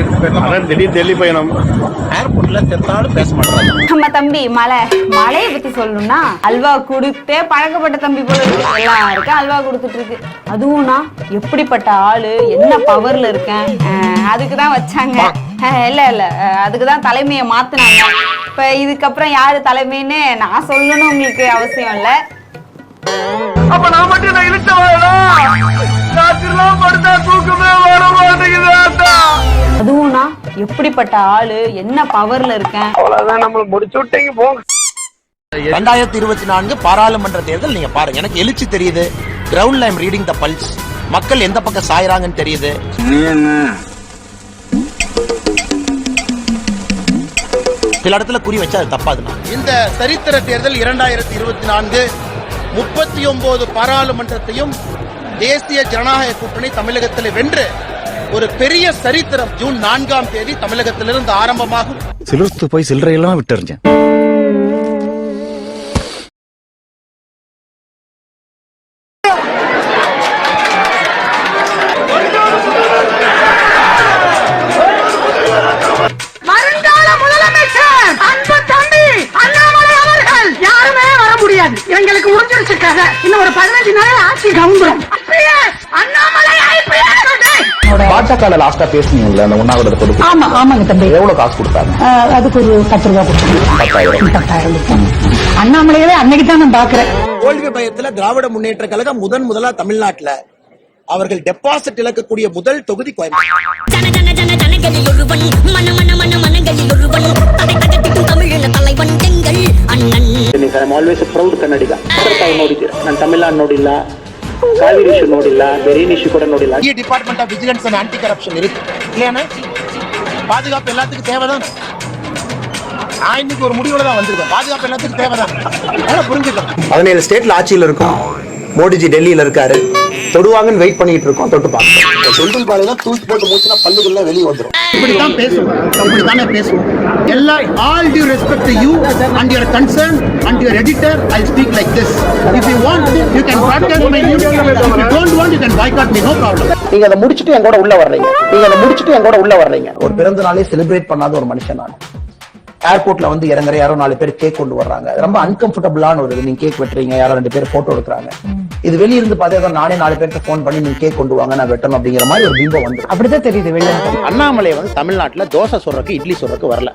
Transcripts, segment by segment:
அதான் திடீர் டெல்லி பயணம். ஏர்போர்ட்ல செத்தாலும் பேச மாட்டாங்க. நம்ம தம்பி மலை மலையை பத்தி சொல்லணும்னா அல்வா கொடுத்தே பழக்கப்பட்ட தம்பி போல இருக்கு. எல்லாம் இருக்கு அல்வா கொடுத்துட்டு இருக்கு. அதுவும் நான் எப்படிப்பட்ட ஆளு என்ன பவர்ல இருக்கேன்? அதுக்கு தான் வச்சாங்க. இல்ல இல்ல. அதுக்கு தான் தலைமையை மாத்துனாங்க. இப்ப இதுக்கப்புறம் யாரு தலைமைன்னு நான் சொல்லணும் உங்களுக்கு அவசியம் இல்ல. அப்ப நான் மட்டும் நான் அதுவும் நான் எப்படிப்பட்ட ஆளு என்ன பவர்ல இருக்கேன்? அவ்வளவுதான் நம்மள முடிச்சு விட்டீங்க போங்க ரெண்டாயிரத்தி இருபத்தி நான்கு பாராளுமன்ற தேர்தல் நீங்க பாருங்க. எனக்கு எழுச்சி தெரியுது. கிரவுண்ட்ல ஐம் ரீடிங் த பல்ஸ் மக்கள் எந்த பக்கம் சாயறாங்கன்னு தெரியுது. சில இடத்துல குறி வச்சா அது தப்பாதுண்ணா. இந்த சரித்திர தேர்தல் இரண்டாயிரத்தி இருபத்தி நான்கு முப்பத்தி ஒன்பது பாராளுமன்றத்தையும் தேசிய ஜனநாயக கூட்டணி தமிழகத்தில் வென்று ஒரு பெரிய சரித்திரம் ஜூன் நான்காம் தேதி தமிழகத்திலிருந்து ஆரம்பமாகும். சிலிர்த்து போய் சில்லறையெல்லாம் விட்டுறிஞ்சேன். வருங்கால முதலமைச்சர்! அன்பு தம்பி அண்ணாமலை அவர்கள்! யாருமே வர முடியாது. எங்களுக்கு முடிஞ்சிருச்சு கதை இன்னும் ஒரு பதினஞ்சு நாள் ஆட்சி கவுந்துரும். பாஜக லாஸ்டா பேசுனீங்கல்ல அந்த உண்ணாவிரத கொடுத்து. ஆமா ஆமாங்க தம்பி. எவ்வளவு காசு கொடுத்தாங்க? அதுக்கு ஒரு பத்து ரூபா கொடுத்தாங்க. பத்தாயிரம். பத்தாயிரம். அண்ணாமலையவே அன்னைக்கு தான் நான் பாக்குறேன். தோல்வி பயத்துல திராவிட முன்னேற்ற கழகம் முதன் முதலா தமிழ்நாட்டுல அவர்கள் டெபாசிட் இழக்கக்கூடிய முதல் தொகுதி கோயம்புத்தூர். ஜன ஜன ஜன ஜனங்களில் ஒருவன் மன மன மன மனங்களில் ஒருவன் தடை தகட்டிக்கும் தமிழின தலைவன் எங்கள் அண்ணன் sir I'm always a proud Kannadiga ತಾವು ನೋಡಿದ್ದೀರಾ ನಾನು ತಮಿಳ್ನಾಡು ನೋಡಿಲ್ಲ ಕಾವೇರಿ ಇಶ್ಯೂ ನೋಡಿಲ್ಲ ಬೇರೆ ಏನು ಇಶ್ಯೂ ಕೂಡ ನೋಡಿಲ್ಲ department of vigilance and anti corruption இருக்கு இல்லையாண்ணா பாதுகாப்பு எல்லாத்துக்கும் தேவைதான் நான் இன்னைக்கு ஒரு முடிவோட தான் வந்திருக்கேன் பாதுகாப்பு எல்லாத்துக்கும் தேவைதான் ஆனா புரிஞ்சுக்கலாம் பதினேழு ஸ்டேட்ல ஆட்சியில இருக்கும் மோடிஜி டெல்லியில இருக்காரு தொடுவாங்கன்னு வெயிட் பண்ணிட்டு இருக்கோம் தொட்டு பார்க்கணும் செந்தில் பாலை தான் தூக்கி போட்டு மூச்சுனா பல்லுகள்ல வெளியே வந்துடும் இப்படித்தான் பேசுவோம். இப்படித்தானே பேசுவோம். எல்லா all due respect you and your concern and your editor I speak like this if you want you can podcast my news if you don't want you can boycott me no problem நீங்க அதை முடிச்சுட்டு என் கூட உள்ள வர்றீங்க. நீங்க அதை முடிச்சுட்டு என் கூட உள்ள வர்றீங்க. ஒரு பிறந்த நாளே செலிப்ரேட் பண்ணாத ஒரு மனுஷன் நான். ஏர்போர்ட்ல வந்து இறங்குற யாரோ நாலு பேர் கேக் கொண்டு வர்றாங்க. அது ரொம்ப அன்கம்ஃபர்டபுளான ஒரு நீங்க கேக் வெட்டுறீங்க. யாரோ ரெண்டு பேர் போட்டோ எடுக்கிறாங்க. இது வெளிய இருந்து பார்த்தா நானே நாலு பேர்ட்ட ஃபோன் பண்ணி நீங்க கேக் கொண்டு வாங்க நான் வெட்டணும் அப்படிங்கிற மாதிரி ஒரு பிம்பம் வந்து அப்படிதான் தெரியுது வெளில அண்ணாமலை வந்து தமிழ்நாட்டுல தோசை சொல்றதுக்கு இட்லி சொல்றதுக்கு வரல.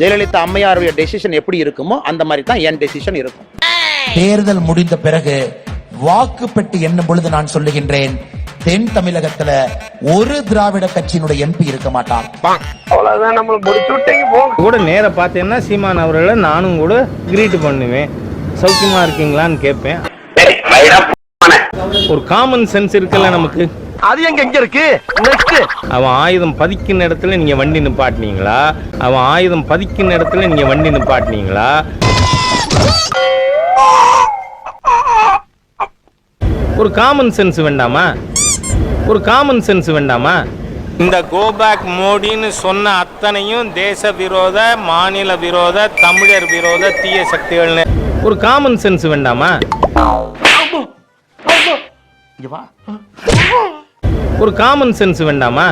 ஜெயலலிதா அம்மையாருடைய டெசிஷன் எப்படி இருக்குமோ அந்த மாதிரி தான் என் டெசிஷன் இருக்கும். தேர்தல் முடிந்த பிறகு வாக்கு பெட்டி எண்ணும் பொழுது நான் சொல்லுகின்றேன் தென் தமிழகத்துல ஒரு திராவிட கட்சியினுடைய எம்பி இருக்க மாட்டார். அவ்வளவுதான் நம்மள முடிச்சு கூட நேர பார்த்தேன்னா சீமான் அவர்களை நானும் கூட கிரீட் பண்ணுவேன். சௌக்கியமா இருக்கீங்களான்னு கேட்பேன். ஒரு காமன் சென்ஸ் இருக்குல்ல நமக்கு? அது எங்க எங்க இருக்கு? நெக்ஸ்ட் அவன் ஆயுதம் பதிக்கின இடத்துல நீங்க வண்டி நிப்பாட்டினீங்களா? அவன் ஆயுதம் பதிக்கின இடத்துல நீங்க வண்டி நிப்பாட்டினீங்களா? ஒரு காமன் சென்ஸ் வேண்டாமா? ஒரு காமன் சென்ஸ் வேண்டாமா? இந்த கோபேக் மோடின்னு சொன்ன அத்தனையும் தேச விரோத மாநில விரோத தமிழர் விரோத தீய சக்திகள்னு. ஒரு காமன் சென்ஸ் வேண்டாமா? ஒரு காமன் சென்ஸ் வேண்டாமா?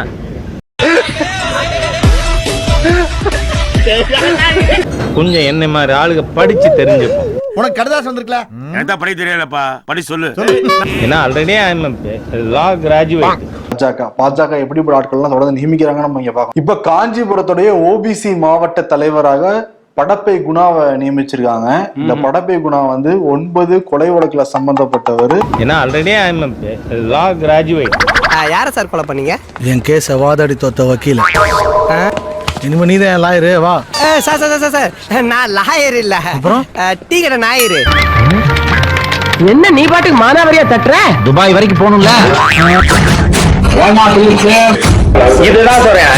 கொஞ்சம் என்ன மாதிரி ஆளுங்க படிச்சு தெரிஞ்சுப்போம் உனக்கு கடுதாஸ் வந்திருக்கல? எந்த படி தெரியலப்பா? படி சொல்லு. ஏன்னா ஆல்ரெடி லா கிராஜுவேட் பாஜக பாஜக எப்படிப்பட்ட ஆட்கள்லாம் தொடர்ந்து நியமிக்கிறாங்க நம்ம இங்க பார்க்கணும். இப்ப காஞ்சிபுரத்துடைய ஓபிசி மாவட்ட தலைவராக படப்பை குணாவை நியமிச்சிருக்காங்க. இந்த படப்பை குணா வந்து ஒன்பது கொலை வழக்குல சம்பந்தப்பட்டவர். ஏன்னா ஆல்ரெடி லா கிராஜுவேட் யார சார் கொலை பண்ணீங்க? என் கேஸ வாதாடி தோத்த வக்கீல. இனிமே நீதான் லாயரு வா. சார் சார் சார் சார் நான் லாயர் இல்ல. அப்புறம்? டீ கடை ஞாயிறு என்ன நீ பாட்டுக்கு மானாவரியா தட்டுற? துபாய் வரைக்கும் போகணும்ல? இதுதான் சொல்றேன்